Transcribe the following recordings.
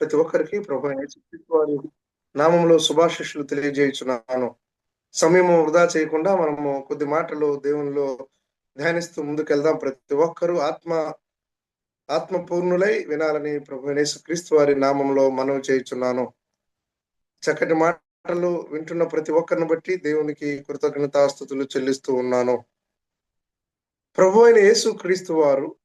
ప్రతి ఒక్కరికి ప్రభు వారి నామంలో శుభాశిష్యులు తెలియజేయుచున్నాను. సమయం వృధా చేయకుండా మనము కొద్ది మాటలు దేవునిలో ధ్యానిస్తూ ముందుకెళ్దాం. ప్రతి ఒక్కరూ ఆత్మ ఆత్మపూర్ణులై వినాలని ప్రభు అయిన యేసుక్రీస్తు వారి నామంలో మనవి చేయుచున్నాను. చక్కటి మాటలు వింటున్న ప్రతి ఒక్కరిని బట్టి దేవునికి కృతజ్ఞతాస్థుతులు చెల్లిస్తూ ఉన్నాను. ప్రభు అయిన యేసు క్రీస్తు వారు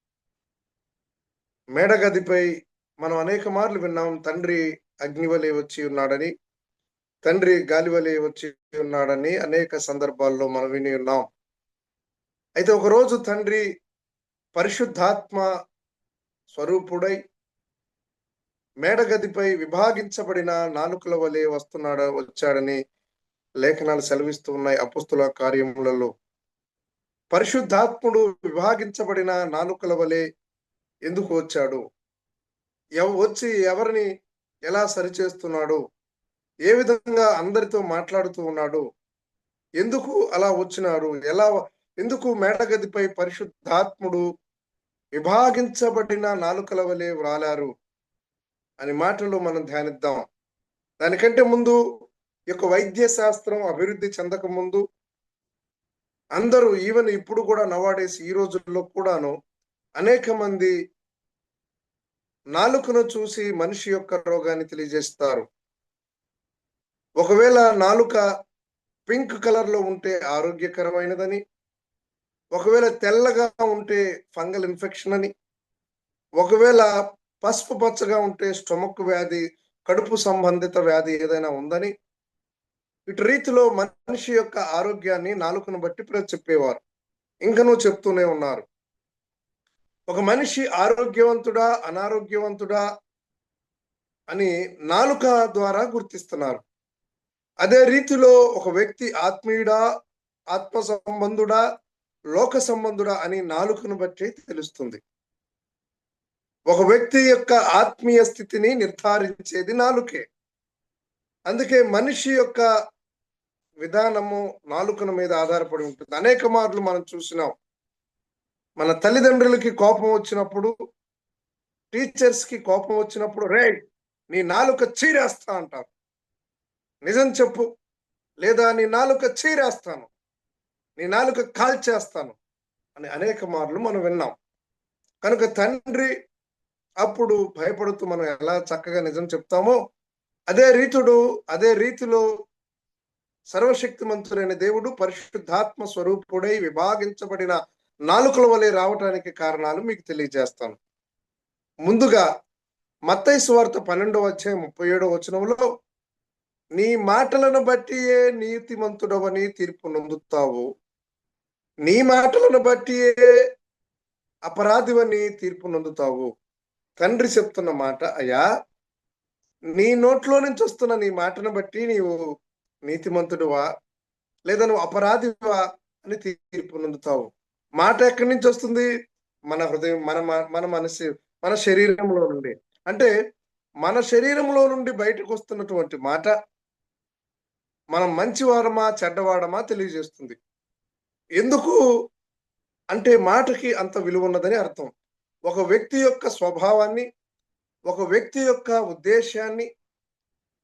మేడగదిపై మనం అనేక మార్లు విన్నాం తండ్రి అగ్నివలే వచ్చి ఉన్నాడని తండ్రి గాలివలే వచ్చి ఉన్నాడని అనేక సందర్భాల్లో మనం విని ఉన్నాం. అయితే ఒకరోజు తండ్రి పరిశుద్ధాత్మ స్వరూపుడై మేడగదిపై విభాగించబడిన నాలుకల వలె వస్తున్నాడు వచ్చాడని లేఖనాలు సెలవిస్తూ ఉన్నాయి అపుస్తుల కార్యములలో. పరిశుద్ధాత్ముడు విభాగించబడిన నాలుకల వలె ఎందుకు వచ్చాడు? ఎవ వచ్చి ఎవరిని ఎలా సరిచేస్తున్నాడు? ఏ విధంగా అందరితో మాట్లాడుతూ ఉన్నాడు? ఎందుకు అలా వచ్చినాడు ఎలా ఎందుకు మేడగదిపై పరిశుద్ధాత్ముడు విభాగించబడిన నాలుకల వలె వ్రాలారు? అని మాటలు మనం ధ్యానిద్దాం. దానికంటే ముందు యొక్క వైద్య శాస్త్రం అభివృద్ధి చెందక ముందు అందరూ ఈవెన్ ఇప్పుడు కూడా నవాడేసి ఈ రోజుల్లో కూడాను అనేక మంది నాలుకను చూసి మనిషి యొక్క రోగాన్ని తెలియజేస్తారు. ఒకవేళ నాలుక పింక్ కలర్లో ఉంటే ఆరోగ్యకరమైనదని ఒకవేళ తెల్లగా ఉంటే ఫంగల్ ఇన్ఫెక్షన్ అని ఒకవేళ పసుపు పచ్చగా ఉంటే స్టొమక్ వ్యాధి కడుపు సంబంధిత వ్యాధి ఏదైనా ఉందని ఇటు రీతిలో మనిషి యొక్క ఆరోగ్యాన్ని నాలుకను బట్టి చెప్పేవారు. ఇంకనూ చెప్తూనే ఉన్నారు. ఒక మనిషి ఆరోగ్యవంతుడా అనారోగ్యవంతుడా అని నాలుక ద్వారా గుర్తిస్తున్నారు. అదే రీతిలో ఒక వ్యక్తి ఆత్మీయుడా ఆత్మ సంబంధుడా లోక సంబంధుడా అని నాలుకను బట్టి తెలుస్తుంది. ఒక వ్యక్తి యొక్క ఆత్మీయ స్థితిని నిర్ధారించేది నాలుకే. అందుకే మనిషి యొక్క విధానము నాలుకల మీద ఆధారపడి ఉంటుంది. అనేక మార్లు మనం చూసినాం. మన తల్లిదండ్రులకి కోపం వచ్చినప్పుడు టీచర్స్కి కోపం వచ్చినప్పుడు రే నీ నాలుక చీరేస్తా అంటారు. నిజం చెప్పు. లేదా నీ నాలుక చీరేస్తాను. నీ నాలుక కాల్చేస్తాను అని అనేక మార్లు మనం విన్నాం. కనుక తండ్రి అప్పుడు భయపడుతూ మనం ఎలా చక్కగా నిజం చెప్తామో అదే రీతుడు అదే రీతిలో సర్వశక్తిమంతుడైన దేవుడు పరిశుద్ధాత్మ స్వరూపుడై విభాగించబడిన నాలుకల వలె రావటానికి కారణాలు మీకు తెలియజేస్తాను. ముందుగా మత్తయి సువార్త పన్నెండవ వచ్చే ముప్పై ఏడవ వచనంలో నీ మాటలను బట్టియే నీతిమంతుడవని తీర్పు నొందుతావు. నీ మాటలను బట్టియే అపరాధివని తీర్పు నొందుతావు. తండ్రి చెప్తున్న మాట అయ్యా నీ నోట్లో నుంచి వస్తున్న నీ మాటను బట్టి నీవు నీతిమంతుడువా లేదా నువ్వు అపరాధివా అని తీర్పు నొందుతావు. మాట ఎక్కడి నుంచి వస్తుంది? మన హృదయం మన మన మనసు మన శరీరంలో నుండి. అంటే మన శరీరంలో నుండి బయటకు వస్తున్నటువంటి మాట మనం మంచివాడమా చెడ్డవాడమా తెలియజేస్తుంది. ఎందుకు? అంటే మాటకి అంత విలువ ఉన్నదని అర్థం. ఒక వ్యక్తి యొక్క స్వభావాన్ని ఒక వ్యక్తి యొక్క ఉద్దేశాన్ని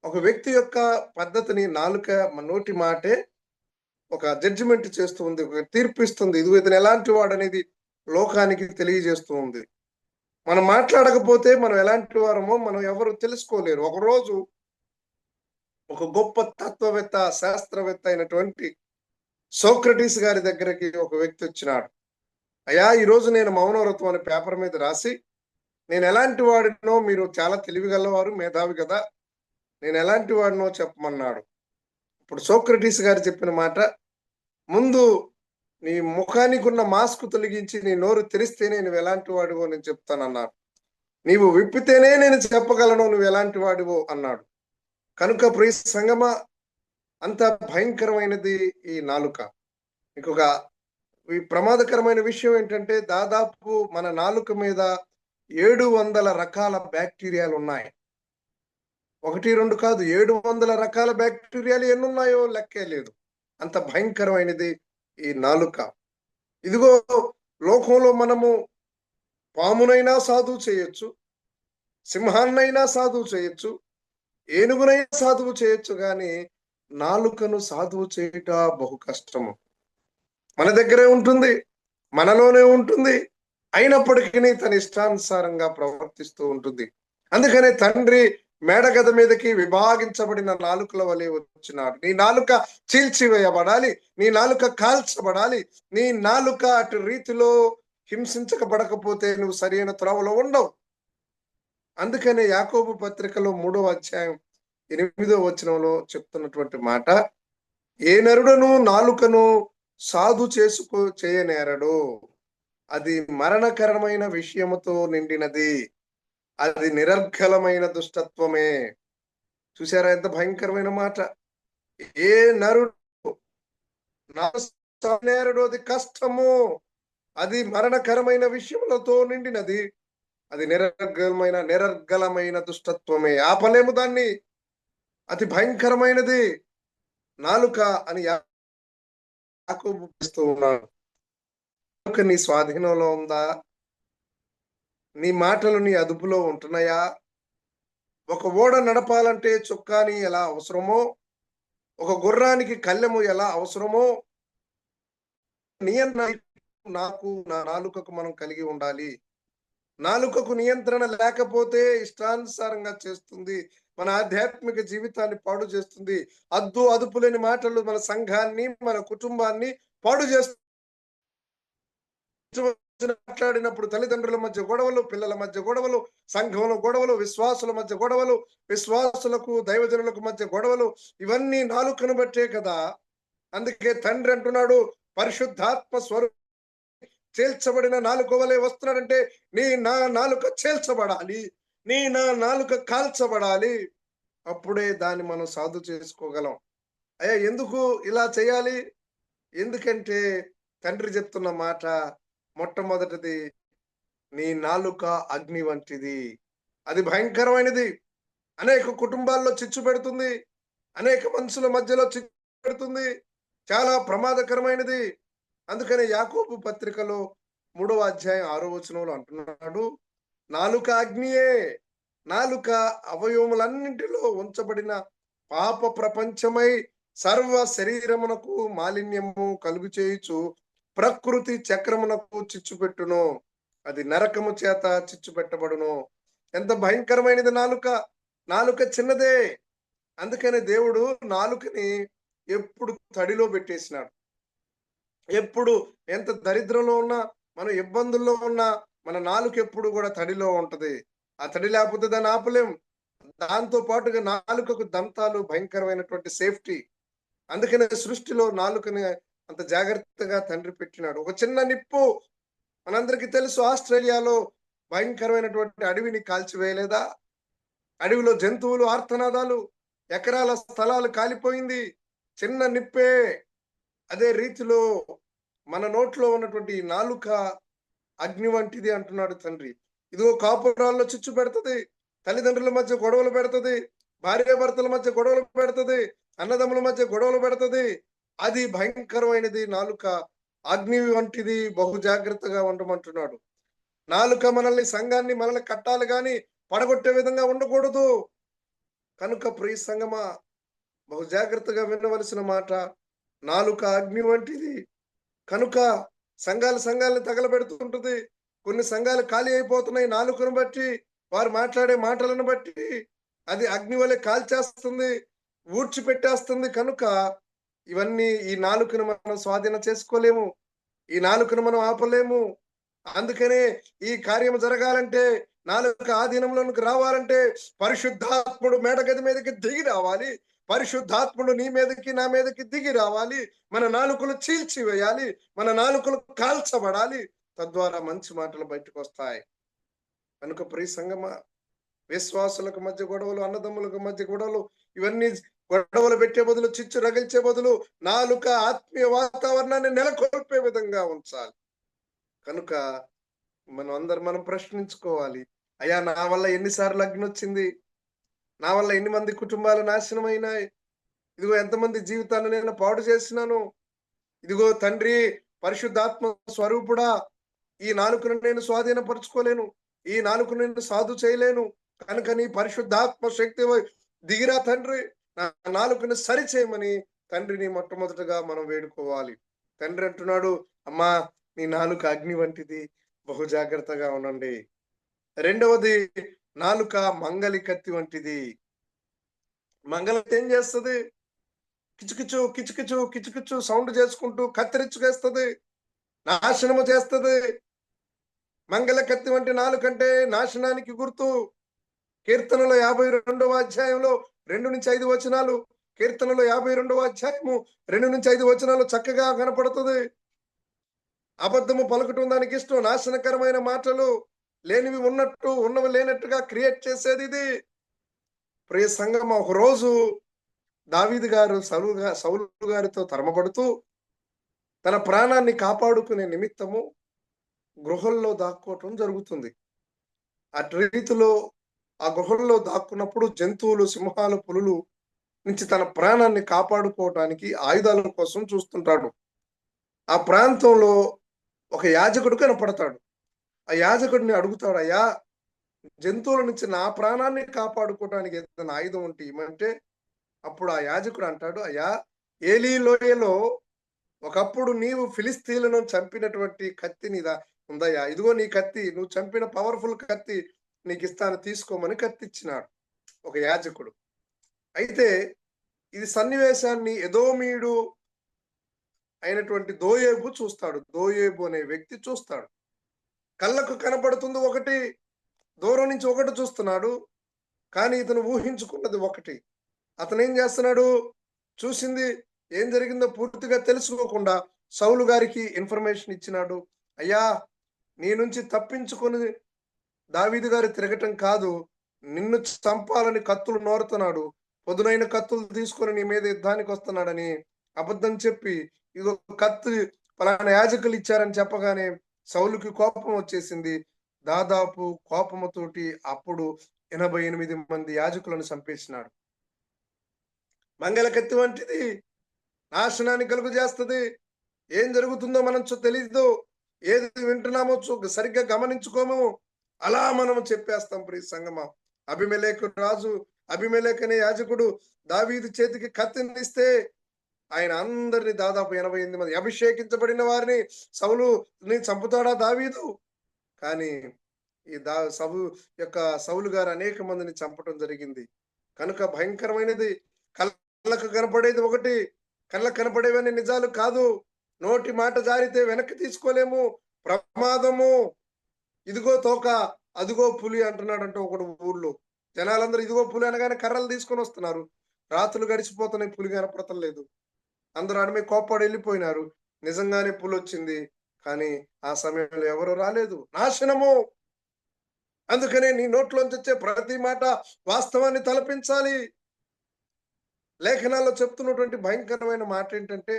ఒక వ్యక్తి యొక్క పద్ధతిని నాలుక నోటి మాటే ఒక జడ్జిమెంట్ చేస్తూ ఉంది ఒక తీర్పు ఇస్తుంది ఇది ఇతను ఎలాంటి వాడు అనేది లోకానికి తెలియజేస్తూ ఉంది. మనం మాట్లాడకపోతే మనం ఎలాంటి వారమో మనం ఎవరు తెలుసుకోలేరు. ఒకరోజు ఒక గొప్ప తత్వవేత్త శాస్త్రవేత్త అయినటువంటి సోక్రటీస్ గారి దగ్గరికి ఒక వ్యక్తి వచ్చినాడు. అయ్యా ఈరోజు నేను మౌనవ్రతం అనే పేపర్ మీద రాసి నేను ఎలాంటి వాడినో మీరు చాలా తెలివిగలవారు మేధావి కదా నేను ఎలాంటి వాడినో చెప్పమన్నాడు. ఇప్పుడు సోక్రటీస్ గారు చెప్పిన మాట ముందు నీ ముఖానికి ఉన్న మాస్క్ తొలగించి నీ నోరు తెరిస్తేనే నువ్వు ఎలాంటి వాడివో నేను చెప్తానన్నాడు. నీవు విప్పితేనే నేను చెప్పగలను నువ్వు ఎలాంటి వాడివో అన్నాడు. కనుక ప్రియ సంగమ అంత భయంకరమైనది ఈ నాలుక. ఇంకొక ఈ ప్రమాదకరమైన విషయం ఏంటంటే దాదాపు మన నాలుక మీద ఏడు వందల రకాల బ్యాక్టీరియాలు ఉన్నాయి. ఒకటి రెండు కాదు. ఏడు వందల రకాల బ్యాక్టీరియాలు ఎన్నున్నాయో లెక్కే లేదు. అంత భయంకరమైనది ఈ నాలుక. ఇదిగో లోకంలో మనము పామునైనా సాధువు చేయొచ్చు సింహాన్నైనా సాధువు చేయొచ్చు ఏనుగునైనా సాధువు చేయొచ్చు కానీ నాలుకను సాధువు చేయుట బహు కష్టము. మన దగ్గరే ఉంటుంది మనలోనే ఉంటుంది అయినప్పటికీ తన ఇష్టానుసారంగా ప్రవర్తిస్తూ ఉంటుంది. అందుకనే తండ్రి మేడగద మీదకి విభాగించబడిన నాలుకల వలె వచ్చినాడు. నీ నాలుక చీల్చివేయబడాలి నీ నాలుక కాల్చబడాలి నీ నాలుక అటు రీతిలో హింసించకబడకపోతే నువ్వు సరైన త్రోవలో ఉండవు. అందుకనే యాకోబు పత్రికలో మూడవ అధ్యాయం ఎనిమిదో వచనంలో చెప్తున్నటువంటి మాట ఏ నరుడను నాలుకను సాధు చేసుకో చేయనేరడు. అది మరణకరమైన విషయముతో నిండినది. అది నిరర్ఘలమైన దుష్టత్వమే. చూసారా ఎంత భయంకరమైన మాట? ఏ నరుడు అది కష్టము. అది మరణకరమైన విషయములతో నిండినది. అది నిరర్గలమైన నిరర్గలమైన దుష్టత్వమే. ఆపలేము దాన్ని. అతి భయంకరమైనది. నాలుక అని యాకోబు ఉన్నాడు. నీ స్వాధీనంలో ఉందా? నీ మాటలు నీ అదుపులో ఉంటున్నాయా? ఒక ఓడ నడపాలంటే చుక్కాని ఎలా అవసరమో? ఒక గుర్రానికి కళ్ళెము ఎలా అవసరమో? నియంత్రణ నాకు నా నాలుకకు మనం కలిగి ఉండాలి. నాలుకకు నియంత్రణ లేకపోతే ఇష్టానుసారంగా చేస్తుంది. మన ఆధ్యాత్మిక జీవితాన్ని పాడు చేస్తుంది. అద్దు అదుపు లేని మాటలు మన సంఘాన్ని మన కుటుంబాన్ని పాడు చేస్తుంది. మాట్లాడినప్పుడు తల్లిదండ్రుల మధ్య గొడవలు పిల్లల మధ్య గొడవలు సంఘంలో గొడవలు విశ్వాసుల మధ్య గొడవలు విశ్వాసులకు దైవజనులకు మధ్య గొడవలు ఇవన్నీ నాలుకను బట్టే కదా. అందుకే తండ్రి అంటున్నాడు పరిశుద్ధాత్మ స్వరూ చేల్చబడిన నాలుక వలె వస్తున్నాడంటే నీ నా నాలుక చేల్చబడాలి. నీ నా నాలుక కాల్చబడాలి. అప్పుడే దాన్ని మనం సాధు చేసుకోగలం. అయ్యా ఎందుకు ఇలా చేయాలి? ఎందుకంటే తండ్రి చెప్తున్న మాట మొట్టమొదటిది నీ నాలుక అగ్ని వంటిది. అది భయంకరమైనది. అనేక కుటుంబాల్లో చిచ్చు పెడుతుంది. అనేక మనుషుల మధ్యలో చిచ్చు పెడుతుంది. చాలా ప్రమాదకరమైనది. అందుకని యాకోబు పత్రికలో మూడవ అధ్యాయం ఆరో వచనంలో అంటున్నాడు నాలుక అగ్నియే నాలుక అవయవములన్నింటిలో ఉంచబడిన పాప ప్రపంచమై సర్వ శరీరమునకు మాలిన్యము కలుగు చేయుచు ప్రకృతి చక్రమునకు చిచ్చు పెట్టును అది నరకము చేత చిచ్చు పెట్టబడును ఎంత భయంకరమైనది నాలుక. నాలుక చిన్నదే. అందుకని దేవుడు నాలుకని ఎప్పుడు తడిలో పెట్టేసినాడు. ఎప్పుడు ఎంత దరిద్రంలో ఉన్నా మన ఇబ్బందుల్లో ఉన్నా మన నాలుక ఎప్పుడు కూడా తడిలో ఉంటది. ఆ తడి లేకపోతే దాన్ని ఆపలేం. దాంతో పాటుగా నాలుకకు దంతాలు భయంకరమైనటువంటి సేఫ్టీ. అందుకనే సృష్టిలో నాలుకని అంత జాగ్రత్తగా తండ్రి పెట్టినాడు. ఒక చిన్న నిప్పు మనందరికీ తెలుసు ఆస్ట్రేలియాలో భయంకరమైనటువంటి అడవిని కాల్చివేయలేదా? అడవిలో జంతువులు ఆర్తనాదాలు ఎకరాల స్థలాలు కాలిపోయింది. చిన్న నిప్పే అదే రీతిలో మన నోట్లో ఉన్నటువంటి నాలుక అగ్ని వంటిది అంటున్నాడు తండ్రి. ఇదిగో కాపురాల్లో చిచ్చు పెడుతుంది తల్లిదండ్రుల మధ్య గొడవలు పెడుతుంది భార్యాభర్తల మధ్య గొడవలు పెడుతుంది అన్నదమ్ముల మధ్య గొడవలు పెడుతుంది అది భయంకరమైనది. నాలుక అగ్ని వంటిది బహు జాగ్రత్తగా ఉండమంటున్నాడు. నాలుక మనల్ని సంఘాన్ని మనల్ని కట్టాలి కానీ పడగొట్టే విధంగా ఉండకూడదు. కనుక ప్రియ సంగమా బహు జాగ్రత్తగా వినవలసిన మాట నాలుక అగ్ని వంటిది. కనుక సంఘాలు సంఘాలను తగలబెడుతుంటుంది. కొన్ని సంఘాలు ఖాళీ అయిపోతున్నాయి నాలుకను బట్టి వారు మాట్లాడే మాటలను బట్టి. అది అగ్ని వలె కాల్చేస్తుంది ఊడ్చిపెట్టేస్తుంది. కనుక ఇవన్నీ ఈ నాలుకను మనం స్వాధీనం చేసుకోలేము. ఈ నాలుకను మనం ఆపలేము. అందుకనే ఈ కార్యం జరగాలంటే నాలుక ఆధీనంలోనికి రావాలంటే పరిశుద్ధాత్ముడు మేడగది మీదకి దిగి రావాలి. పరిశుద్ధాత్ముడు నీ మీదకి నా మీదకి దిగి రావాలి. మన నాలుకలు చీల్చివేయాలి మన నాలుకలు కాల్చబడాలి. తద్వారా మంచి మాటలు బయటకు వస్తాయి. కనుక ప్రియ సంగమ విశ్వాసులకు మధ్య గొడవలు అన్నదమ్ములకు మధ్య గొడవలు ఇవన్నీ గొడవలు పెట్టే బదులు చిచ్చు రగిల్చే బదులు నాలుక ఆత్మీయ వాతావరణాన్ని నెలకొల్పే విధంగా ఉంచాలి. కనుక మనం అందరు మనం ప్రశ్నించుకోవాలి. అయ్యా నా వల్ల ఎన్నిసార్లు అగ్ని వచ్చింది? నా వల్ల ఎన్ని మంది కుటుంబాలు నాశనం అయినాయి ఇదిగో ఎంతమంది జీవితాన్ని నేను పాడు చేసినాను? ఇదిగో తండ్రి పరిశుద్ధాత్మ స్వరూపుడా ఈ నాలుకను నేను స్వాధీనపరచుకోలేను. ఈ నాలుకను నేను సాధు చేయలేను. కనుక నీ పరిశుద్ధాత్మ శక్తి దిగిరా తండ్రి. నాలుకను సరి చేయమని తండ్రిని మొట్టమొదటగా మనం వేడుకోవాలి. తండ్రి అంటున్నాడు అమ్మా నీ నాలుక అగ్ని వంటిది బహు జాగ్రత్తగా ఉండండి. రెండవది నాలుక మంగలి కత్తి వంటిది. మంగళ ఏం చేస్తుంది? కిచుకిచు కిచుకిచు కిచుకిచు సౌండ్ చేసుకుంటూ కత్తిరించుకేస్తుంది. నాశనము చేస్తుంది. మంగళ కత్తి వంటి నాలుకంటే నాశనానికి గుర్తు. కీర్తనలో యాభై రెండవ అధ్యాయంలో రెండు నుంచి ఐదు వచనాలు కీర్తనలో యాభై రెండవ అధ్యాయము రెండు నుంచి ఐదు వచనాలు చక్కగా కనపడుతుంది. అబద్ధము పలుకటం దానికి ఇష్టం నాశనకరమైన మాటలు లేనివి ఉన్నట్టు ఉన్నవి లేనట్టుగా క్రియేట్ చేసేది ఇది. ప్రియ సంగమ ఒక రోజు దావీదు గారు సౌలు సౌలు గారితో తరమబడుతూ తన ప్రాణాన్ని కాపాడుకునే నిమిత్తము గృహంలో దాక్కోవటం జరుగుతుంది. అటు రీతిలో ఆ గుహల్లో దాక్కున్నప్పుడు జంతువులు సింహాలు పులులు నుంచి తన ప్రాణాన్ని కాపాడుకోవటానికి ఆయుధాల కోసం చూస్తుంటాడు. ఆ ప్రాంతంలో ఒక యాజకుడు కనపడతాడు. ఆ యాజకుడిని అడుగుతాడు అయ్యా జంతువుల నుంచి నా ప్రాణాన్ని కాపాడుకోవటానికి ఏదైనా ఆయుధం ఉంటే ఏమంటే అప్పుడు ఆ యాజకుడు అంటాడు అయ్యా ఏలీ లోయలో ఒకప్పుడు నీవు ఫిలిస్తీన్లను చంపినటువంటి కత్తి నీదా? ఉందయ్యా ఇదిగో నీ కత్తి నువ్వు చంపిన పవర్ఫుల్ కత్తి నీకు ఇస్తాను తీసుకోమని కత్తిచ్చినాడు ఒక యాజకుడు. అయితే ఇది సన్నివేశాన్ని ఎదోమీడు అయినటువంటి దోయేబు చూస్తాడు. దోయేబు అనే వ్యక్తి చూస్తాడు. కళ్ళకు కనపడుతుంది ఒకటి దూరం నుంచి ఒకటి చూస్తున్నాడు. కానీ ఇతను ఊహించుకున్నది ఒకటి. అతను ఏం చేస్తున్నాడు? చూసింది ఏం జరిగిందో పూర్తిగా తెలుసుకోకుండా సౌలు గారికి ఇన్ఫర్మేషన్ ఇచ్చినాడు. అయ్యా నీ నుంచి తప్పించుకొని దావీదు గారు తిరగటం కాదు నిన్ను చంపాలని కత్తులు నోరుతున్నాడు పొదునైన కత్తులు తీసుకొని నీ మీద యుద్ధానికి వస్తున్నాడని అబద్ధం చెప్పి ఇదో కత్తి పలానా యాజకులు ఇచ్చారని చెప్పగానే సౌలుకి కోపం వచ్చేసింది. దాదాపు కోపముతోటి అప్పుడు ఎనభై ఎనిమిది మంది యాజకులను చంపేసినాడు. మంగళ కత్తి వంటిది నాశనాన్ని కలుగు చేస్తుంది. ఏం జరుగుతుందో మనం తెలియదు తెలీదు. ఏది వింటున్నామో సరిగ్గా గమనించుకోము. అలా మనం చెప్పేస్తాం ప్రియ సంగమ. అభిమలేఖ రాజు అభిమలేఖ అనే యాజకుడు దావీదు చేతికి కత్తినిస్తే ఆయన అందరిని దాదాపు ఎనభై ఎనిమిది మంది అభిషేకించబడిన వారిని సవులు ని చంపుతాడా దావీదు? కానీ ఈ దా సౌలు యొక్క సౌలు గారు అనేక మందిని చంపటం జరిగింది. కనుక భయంకరమైనది. కళ్ళకు కనపడేది ఒకటి కళ్ళకు కనపడేవన్నీ నిజాలు కాదు. నోటి మాట జారితే వెనక్కి తీసుకోలేము. ప్రమాదము. ఇదిగో తోక అదిగో పులి అంటున్నాడంట ఒకడు ఊళ్ళో జనాలందరూ ఇదిగో పులి అనగానే కర్రలు తీసుకొని వస్తున్నారు. రాత్రులు గడిచిపోతున్నాయి పులి కనపడటం లేదు. అందరూ అడిమి కోప్పడి వెళ్ళిపోయినారు. నిజంగానే పులి వచ్చింది కానీ ఆ సమయంలో ఎవరు రాలేదు. నాశనము! అందుకనే నీ నోట్లోంచి వచ్చే ప్రతి మాట వాస్తవాన్ని తలపించాలి. లేఖనాల్లో చెప్తున్నటువంటి భయంకరమైన మాట ఏంటంటే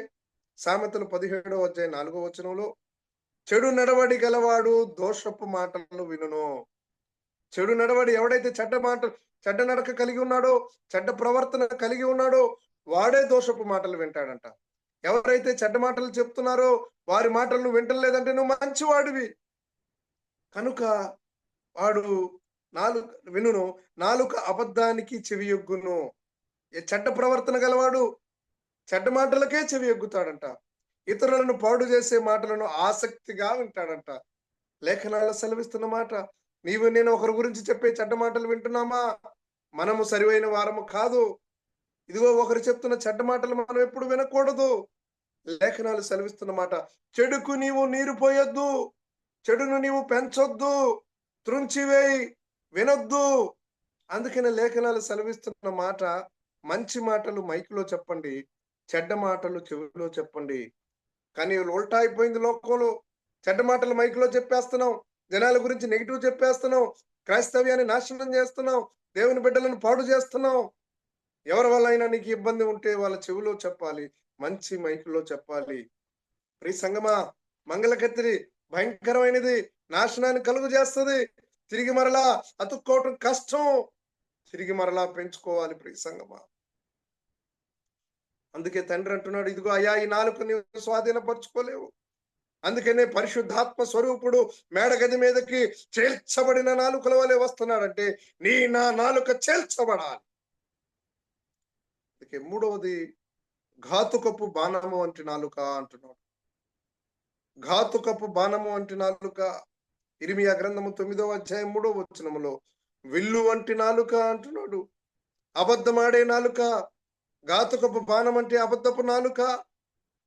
సామెతలు పదిహేడవ అధ్యాయ నాలుగో వచనంలో చెడు నడవడి గలవాడు దోషపు మాటలు వినును. చెడు నడవడి ఎవడైతే చెడ్డ మాట చెడ్డ నడక కలిగి ఉన్నాడో చెడ్డ ప్రవర్తన కలిగి ఉన్నాడో వాడే దోషపు మాటలు వింటాడంట. ఎవరైతే చెడ్డ మాటలు చెప్తున్నారో వారి మాటలు వింటలేదంటే నువ్వు మంచివాడివి. కనుక వాడు నాలుక వినును నాలుక అబద్ధానికి చెవియొగ్గును. ఏ చెడ్డ ప్రవర్తన గలవాడు చెడ్డ మాటలకే చెవి ఎగ్గుతాడంట ఇతరులను పాడు చేసే మాటలను ఆసక్తిగా వింటాడంట. లేఖనాలు సెలవిస్తున్న మాట నీవు నేను ఒకరి గురించి చెప్పే చెడ్డ మాటలు వింటున్నామా? మనము సరివైన వారము కాదు. ఇదిగో ఒకరు చెప్తున్న చెడ్డ మాటలు మనం ఎప్పుడు వినకూడదు. లేఖనాలు సెలవిస్తున్న మాట చెడుకు నీవు నీరు పోయొద్దు. చెడును నీవు పెంచొద్దు. త్రుంచివేయి వినొద్దు. అందుకనే లేఖనాలు సెలవిస్తున్న మాట మంచి మాటలు మైకులో చెప్పండి. చెడ్డ మాటలు చెవిలో చెప్పండి. కానీ ఉల్టా అయిపోయింది లోకంలో. చెడ్డ మాటలు మైకులో చెప్పేస్తున్నాం జనాల గురించి నెగిటివ్ చెప్పేస్తున్నాం క్రైస్తవ్యాన్ని నాశనం చేస్తున్నాం దేవుని బిడ్డలను పాడు చేస్తున్నాం ఎవరి వల్ల అయినా నీకు ఇబ్బంది ఉంటే వాళ్ళ చెవిలో చెప్పాలి. మంచి మైకులో చెప్పాలి. ప్రీ సంగమా మంగళ కత్తిరి భయంకరమైనది. నాశనాన్ని కలుగు చేస్తుంది. తిరిగి మరలా అతుక్కోవటం కష్టం. తిరిగి మరలా పెంచుకోవాలి ప్రియ సంగమా. అందుకే తండ్రి అంటున్నాడు ఇదిగో అయ్యా ఈ నాలుగు నీవు స్వాధీనపరచుకోలేవు. అందుకనే పరిశుద్ధాత్మ స్వరూపుడు మేడగది మీదకి చేల్చబడిన నాలుకల వలె వస్తున్నాడంటే నీ నా నాలుక చేల్చబడాలి అందుకే మూడవది ఘాతుకపు బాణము వంటి నాలుక అంటున్నాడు. ఘాతుకపు బాణము వంటి నాలుక ఇరిమియా గ్రంథము తొమ్మిదవ అధ్యాయం మూడవ వచనములో విల్లు వంటి నాలుక అంటున్నాడు. అబద్ధమాడే నాలుక గాతుకపు బాణం అంటే అబద్ధపు నాలుక.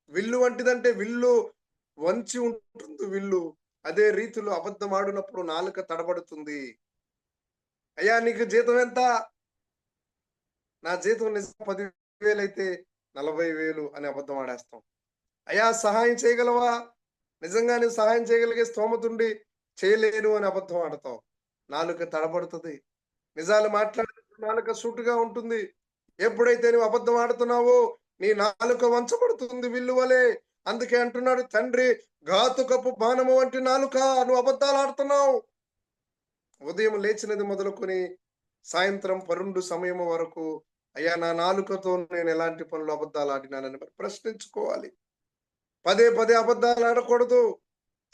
విల్లు వంటిదంటే విల్లు. వంచి ఉంటుంది విల్లు. అదే రీతిలో అబద్ధం ఆడినప్పుడు నాలుక తడబడుతుంది. అయ్యా నీకు జీతం ఎంత? నా జీతం నిజం పదివేలు అయితే నలభై వేలు అని అబద్ధం ఆడేస్తాం. అయ్యా సహాయం చేయగలవా? నిజంగా నువ్వు సహాయం చేయగలిగే స్తోమతుండి చేయలేను అని అబద్ధం ఆడతావు. నాలుక తడబడుతుంది. నిజాలు మాట్లాడే నాలుక సూటుగా ఉంటుంది. ఎప్పుడైతే నువ్వు అబద్ధం ఆడుతున్నావో నీ నాలుక వంచబడుతుంది విల్లు వలే అందుకే అంటున్నాడు తండ్రి ఘాతుకపు బాణము వంటి నాలుక నువ్వు అబద్ధాలు ఆడుతున్నావు. ఉదయం లేచినది మొదలుకొని సాయంత్రం పరుండు సమయం వరకు అయ్యా నా నాలుకతో నేను ఎలాంటి పనులు అబద్ధాలు ఆడినానని మరి ప్రశ్నించుకోవాలి. పదే పదే అబద్ధాలు ఆడకూడదు.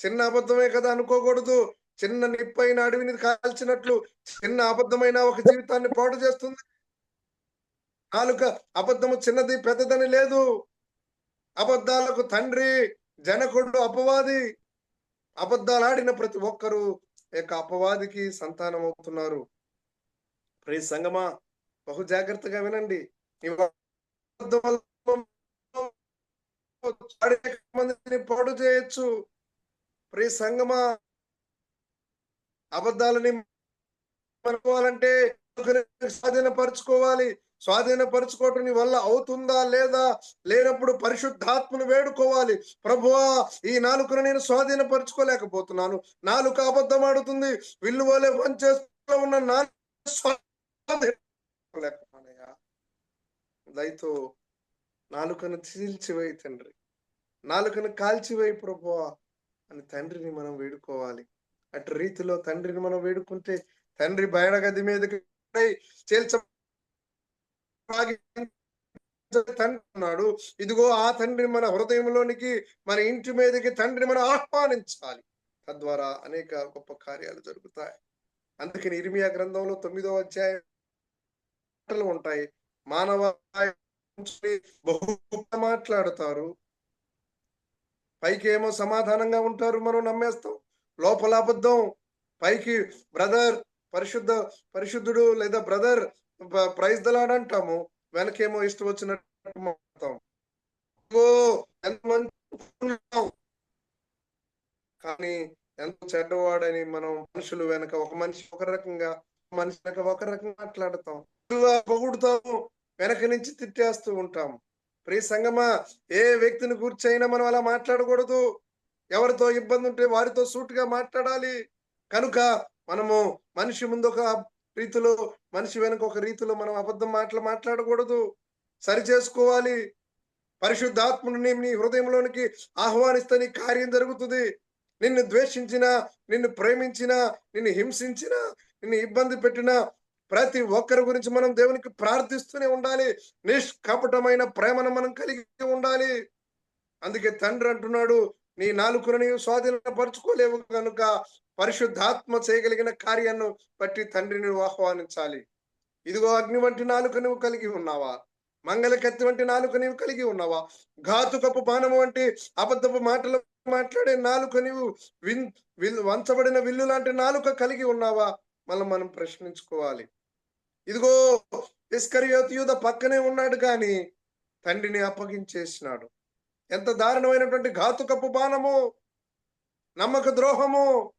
చిన్న అబద్ధమే కదా అనుకోకూడదు. చిన్న నిప్పైన అడవిని కాల్చినట్లు చిన్న అబద్ధమైన ఒక జీవితాన్ని పాడు చేస్తుంది. నాలుక అబద్ధము చిన్నది పెద్దదని లేదు. అబద్ధాలకు తండ్రి జనకుడు అపవాది. అబద్ధాలు ఆడిన ప్రతి ఒక్కరూ యొక్క అపవాదికి సంతానం అవుతున్నారు ప్రియ సంగమా బహు జాగ్రత్తగా వినండి. మందిని పాడు చేయొచ్చు. ప్రియ సంగమా అబద్ధాలని అనుకోవాలంటే స్వాధీనపరచుకోవాలి స్వాధీనపరచుకోవటం నీ వల్ల అవుతుందా లేదా? లేనప్పుడు పరిశుద్ధాత్మను వేడుకోవాలి. ప్రభువా ఈ నాలుకను నేను స్వాధీనపరచుకోలేకపోతున్నాను. నాలుక అబద్ధం ఆడుతుంది విల్లు వలె వంచేస్తూ ఉన్న నాలుకలేకపోయాయా దయతో నాలుకను చీల్చివేయి తండ్రి. నాలుకను కాల్చివేయి ప్రభువా అని తండ్రిని మనం వేడుకోవాలి. అటు రీతిలో తండ్రిని మనం వేడుకుంటే తండ్రి బయట గది మీదకి చేల్చ తండ్రి ఇదిగో ఆ తండ్రిని మన హృదయంలోనికి మన ఇంటి మీదకి తండ్రిని మనం ఆహ్వానించాలి. తద్వారా అనేక గొప్ప కార్యాలు జరుగుతాయి. అందుకని ఇరిమియా గ్రంథంలో తొమ్మిదో అధ్యాయం ఉంటాయి. మానవ బహు మాట్లాడతారు. పైకి ఏమో సమాధానంగా ఉంటారు మనం నమ్మేస్తాం. లోపల అబద్ధం. పైకి బ్రదర్ పరిశుద్ధ పరిశుద్ధుడు లేదా బ్రదర్ ప్రైజ్ దలాడ్ అంటాము. వెనకేమో ఇష్టం వచ్చినట్టు మాట్లాడతాం కానీ ఎంత చెడ్డవాడని మనం మనుషులు వెనక ఒక మనిషి ఒక రకంగా మనిషి వెనక ఒక రకంగా మాట్లాడతాం. పొగుడుతాము. వెనక నుంచి తిట్టేస్తూ ఉంటాం. ప్రియ సంగమా ఏ వ్యక్తిని కూర్చైనా మనం అలా మాట్లాడకూడదు. ఎవరితో ఇబ్బంది ఉంటే వారితో సూటుగా మాట్లాడాలి. కనుక మనము మనిషి ముందు ఒక రీతిలో మనిషి వెనుక ఒక రీతిలో మనం అబద్ధం మాటలు మాట్లాడకూడదు. సరి చేసుకోవాలి. పరిశుద్ధాత్ముడిని నీ హృదయంలోనికి ఆహ్వానిస్తే నీ కార్యం జరుగుతుంది. నిన్ను ద్వేషించిన నిన్ను ప్రేమించిన నిన్ను హింసించిన నిన్ను ఇబ్బంది పెట్టిన ప్రతి ఒక్కరి గురించి మనం దేవునికి ప్రార్థిస్తూనే ఉండాలి. నిష్కపటమైన ప్రేమను మనం కలిగి ఉండాలి. అందుకే తండ్రి అంటున్నాడు నీ నాలుకను స్వాధీనపరచుకోలేవు కనుక పరిశుద్ధాత్మ చేయగలిగిన కార్యాన్ని బట్టి తండ్రిని ఆహ్వానించాలి. ఇదిగో అగ్ని వంటి నాలుక నువ్వు కలిగి ఉన్నావా? మంగళ కత్తి వంటి నాలుక నీవు కలిగి ఉన్నావా? ఘాతుకపు బాణము వంటి అబద్ధపు మాటలు మాట్లాడే నాలుక నీవు విన్ వంచబడిన విల్లు లాంటి నాలుక కలిగి ఉన్నావా? మనం మనం ప్రశ్నించుకోవాలి. ఇదిగో ఇస్కరియోత్ యూద పక్కనే ఉన్నాడు కానీ తండ్రిని అప్పగించేసినాడు. ఎంత దారుణమైనటువంటి ఘాతుకపు బాణము నమ్మక ద్రోహము.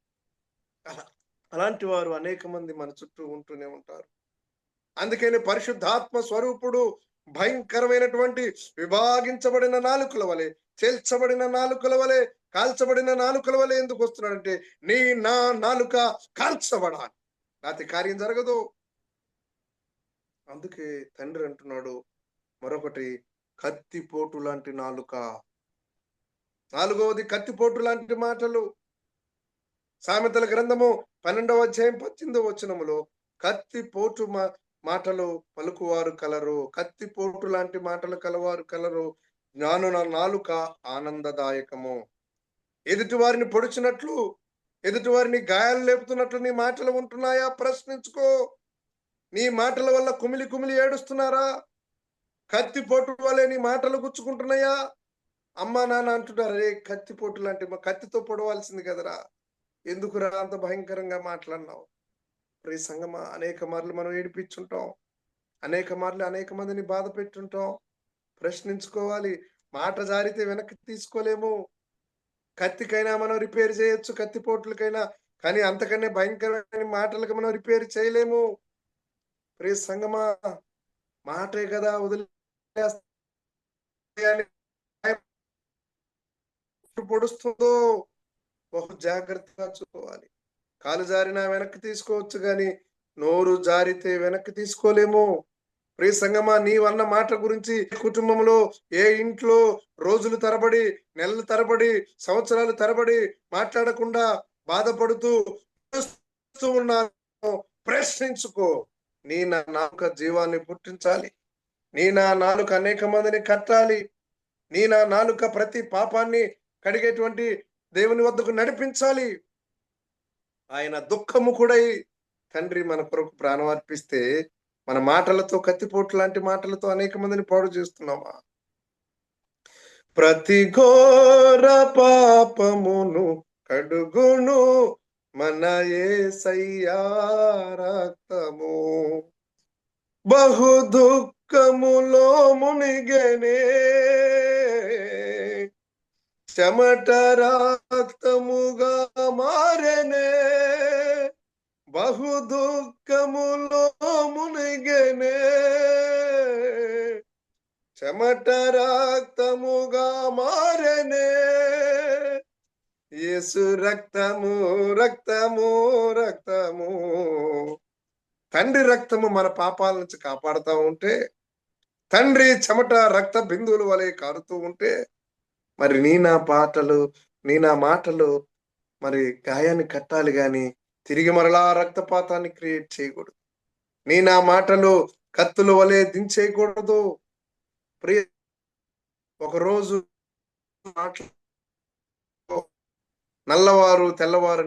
అలాంటి వారు అనేక మంది మన చుట్టూ ఉంటూనే ఉంటారు. అందుకని పరిశుద్ధాత్మ స్వరూపుడు భయంకరమైనటువంటి విభాగించబడిన నాలుకల వలె చేల్చబడిన నాలుకల వలె కాల్చబడిన నాలుకల వలె ఎందుకు వస్తున్నాడంటే నీ నా నాలుక కాల్చబడాలి. నాతి కార్యం జరగదు. అందుకే తండ్రి అంటున్నాడు మరొకటి కత్తిపోటు లాంటి నాలుక. నాలుగవది కత్తిపోటు లాంటి మాటలు. సామెతల గ్రంథము పన్నెండవ అధ్యాయం పద్దెనిమిదవ వచనములో కత్తిపోటు మా మాటలు పలుకువారు కలరు. కత్తిపోటు లాంటి మాటలు కలవారు కలరు. జ్ఞానుల నాలుక ఆనందదాయకము. ఎదుటి వారిని పొడిచినట్లు ఎదుటి వారిని గాయాలు లేపుతున్నట్లు నీ మాటలు ఉంటున్నాయా? ప్రశ్నించుకో. నీ మాటల వల్ల కుమిలి కుమిలి ఏడుస్తున్నారా? కత్తి పోటు వల్లే నీ మాటలు గుచ్చుకుంటున్నాయా? అమ్మా నాన్న అంటున్నారు రే కత్తి పోటు లాంటి మా కత్తితో పొడవాల్సింది కదరా. ఎందుకురా అంత భయంకరంగా మాట్లాడినావు? ప్రియ సంగమా అనేక మార్లు మనం ఏడిపించుంటాం. అనేక మార్లు అనేక మందిని బాధ పెట్టుంటాం. ప్రశ్నించుకోవాలి మాట జారితే వెనక్కి తీసుకోలేము. కత్తికైనా మనం రిపేర్ చేయొచ్చు కత్తి పోట్లకైనా కానీ అంతకన్నా భయంకరమైన మాటలకు మనం రిపేర్ చేయలేము. ప్రియ సంగమా మాటే కదా వదిలే పొడుస్తుందో బహు జాగ్రత్తగా చూసుకోవాలి. కాలు జారినా వెనక్కి తీసుకోవచ్చు కానీ నోరు జారితే వెనక్కి తీసుకోలేము. ప్రియ సంగమా నీవన్న మాట గురించి కుటుంబంలో ఏ ఇంట్లో రోజులు తరబడి నెలలు తరబడి సంవత్సరాలు తరబడి మాట్లాడకుండా బాధపడుతూ ఉన్నాను ప్రశ్నించుకో. నీ నా నాలుక జీవాన్ని పుట్టించాలి. నీ నా నాలుక అనేక మందిని కట్టాలి. నీ నా నాలుక ప్రతి పాపాన్ని కడిగేటువంటి దేవుని వద్దకు నడిపించాలి. ఆయన దుఃఖము కూడా తండ్రి మన కొరకు ప్రాణం అర్పిస్తే మన మాటలతో కత్తిపోటు లాంటి మాటలతో అనేక మందిని పాడు చేస్తున్నామా? ప్రతి ఘోర పాపమును కడుగును మన ఏసయ్యా రక్తము. బహు దుఃఖములో మునిగనే. చెమట రాక్తముగా మారనే. బహు దుఃఖములో మునిగనే. చెమట రాక్తముగా మారనే. యేసు రక్తము రక్తము రక్తము. తండ్రి రక్తము మన పాపాల నుంచి కాపాడుతూ ఉంటే తండ్రి చెమట రక్త బిందువులు వలె కారుతూ ఉంటే మరి నీ నా పాటలు నీ నా మాటలు మరి గాయాన్ని కట్టాలి గాని తిరిగి మరలా రక్తపాతాన్ని క్రియేట్ చేయకూడదు. నీ నా మాటలు కత్తులు వలె దించేయకూడదు. ప్రియ ఒకరోజు నల్లవారు తెల్లవారుని